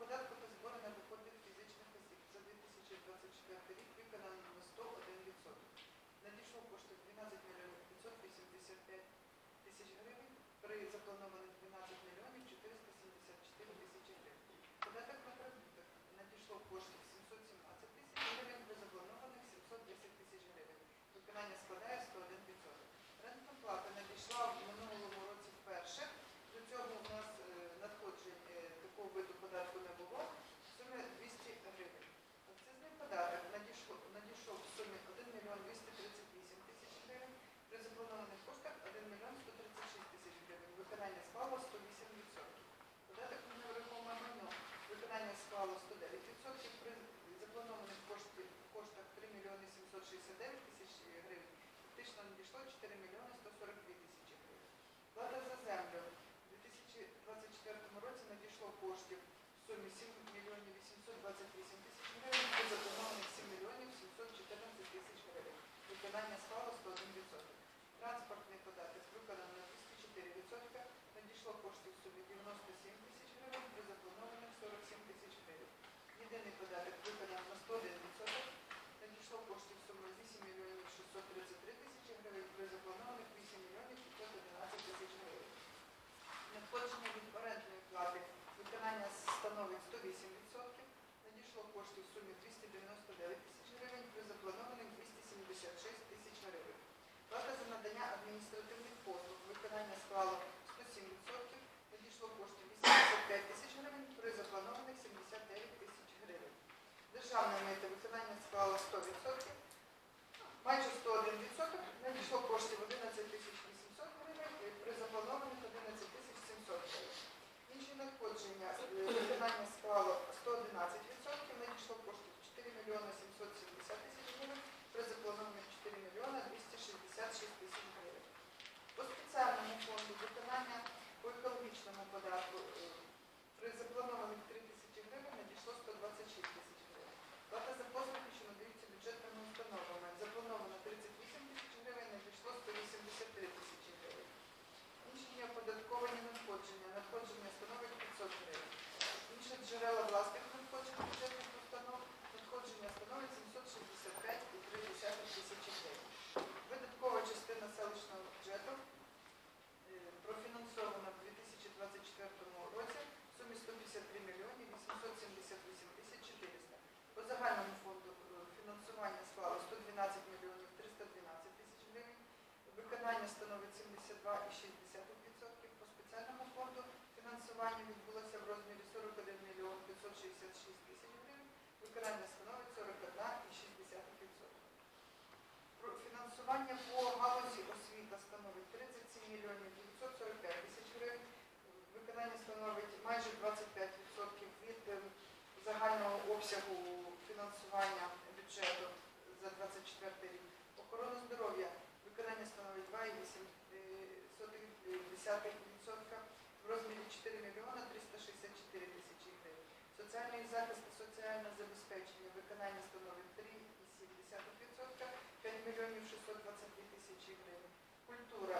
податку та збору на доходи фізичних осіб за 2024 рік виконано на 101%. Надійшло коштів 12 мільйонів 585 тисяч гривень при запланованих 12 мільйонів 474 тисячі гривень. Податок на прибуток надійшло коштів 717 тисяч гривень при запланованих 710 тисяч гривень. Виконання складає 101%. Рентна плата надійшла в минулому році вперше. До цього у нас е, надходжень е, такого виду податку не було. В сумі 200 гривень. Акцизний податок надійшло, надійшов в сумі 1 мільйон 238 тисяч гривень. При запланованих коштах 1 мільйон 136 тисяч гривень. Виконання склало 108%. Податок на нерухоме майно. Виконання склало 109%. При запланованих коштів, коштах 3 мільйони 769 тисяч гривень. Фактично надійшло 4 мільйони 142 тисячі гривень. Плата за землю. У 2024 році надійшло коштів в сумі 7 мільйонів 828 тисяч гривень, при запланованих 7 мільйонів 714 тисяч гривень. Виконання склало 101%. Транспортний податок виконано на 204%, надійшло коштів в сумі 97 тисяч гривень, при запланованих 47 тисяч гривень. Єдиний податок виконано на 101%, надійшло коштів в сумі 8 мільйонів 633 тисячі гривень, при запланованих 8 мільйонів 511 тисяч гривень. Надходження від орендної плати виконання становить 108%. Надійшло коштів в сумі 299 тисяч гривень, при запланованих 276 тисяч гривень. Плата за надання адміністративних послуг виконання склало 107%. Надійшло коштів 85 тисяч гривень, при запланованих 79 тисяч гривень. Державне мито виконання склало 100%. Майже 101%. Надійшло коштів 11 тисяч 800 гривень, при запланованих 11 тисяч 700 гривень. Інші надходження е, виконання склало 111%, надійшло коштів 4 мільйони 770 тисяч гривень, при запланованих 4 мільйони 266 тисяч гривень. По спеціальному фонду виконання по екологічному податку е, при запланованих 3 тисячі гривень надійшло 126 тисяч гривень. Плата за послуги, що надаються бюджетними установами, заплановано 38 тисяч гривень, надійшло 183 тисячі гривень. Інші неоподатковані надходження. Надходження становить 500 гривень. Інші джерела власних надходжень бюджетних установ. Надходження становить 765,3 тисячі гривень. Видаткова частина селищного бюджету е, профінансована в 2024 році в сумі 153 мільйони 878 тисяч 400. По загальному фонду е, фінансування склало 112 мільйонів 312 тисяч гривень. Виконання становить 72,6%. По спеціальному фонду фінансування відбулося в розмірі 41 мільйон 566 тисяч гривень. Становить 41,6%. Фінансування по галузі освіта становить 37 мільйонів 945 тисяч гривень. Виконання становить майже 25% від е, загального обсягу фінансування бюджету за 24 рік. Охорона здоров'я виконання становить 2,8% в розмірі 4 мільйона 364 тисячі гривень. Соціальний захист та соціальне забезпечення виконання становить 3,7%, 5 мільйонів 622 тисячі гривень. Культура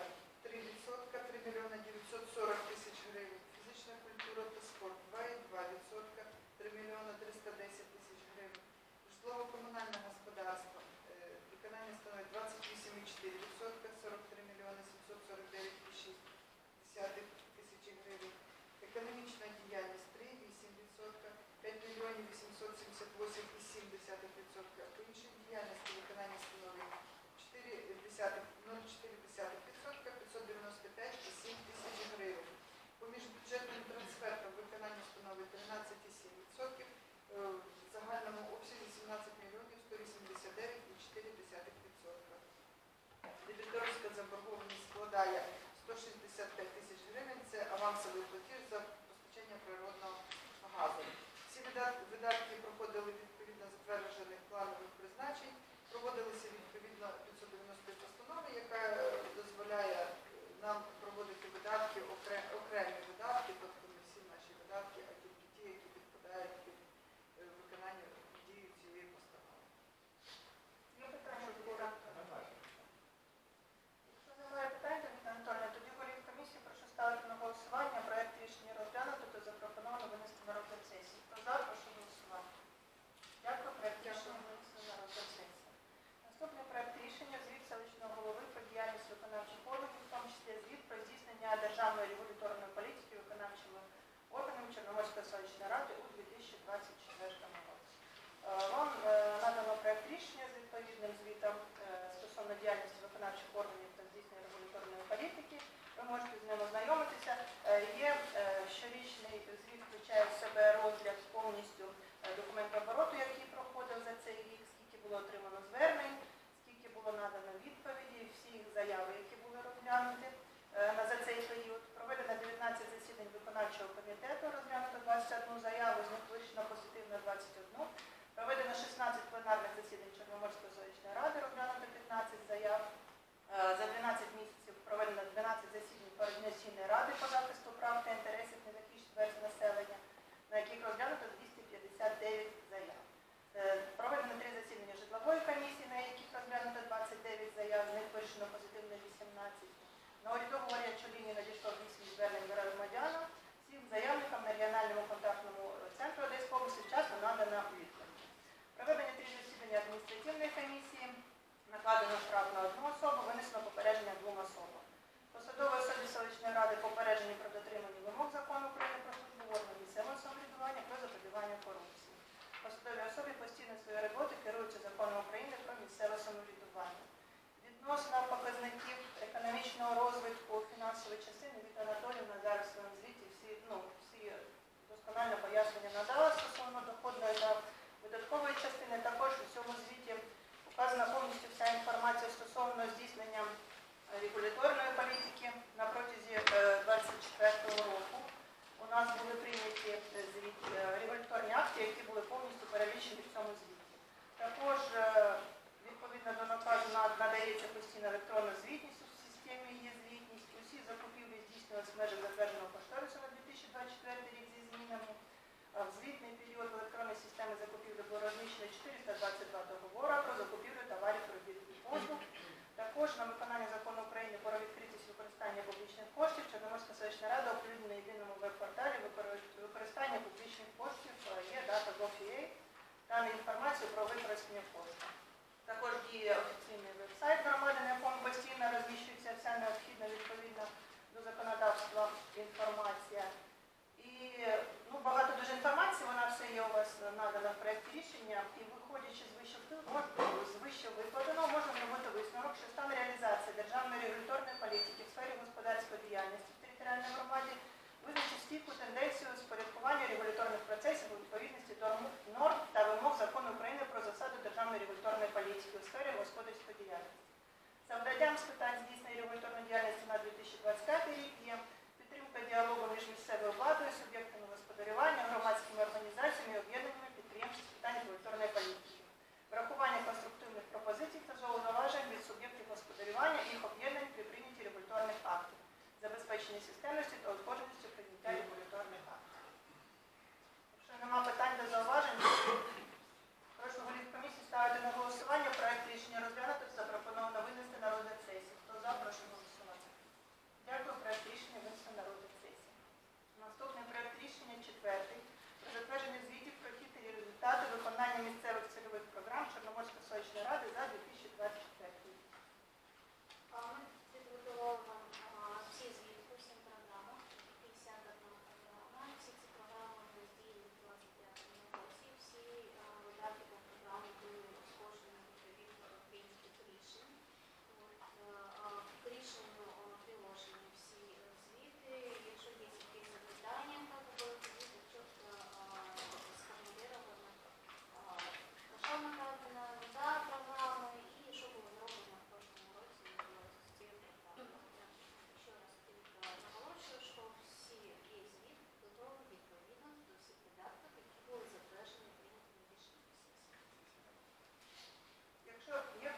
Все, нет.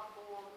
of all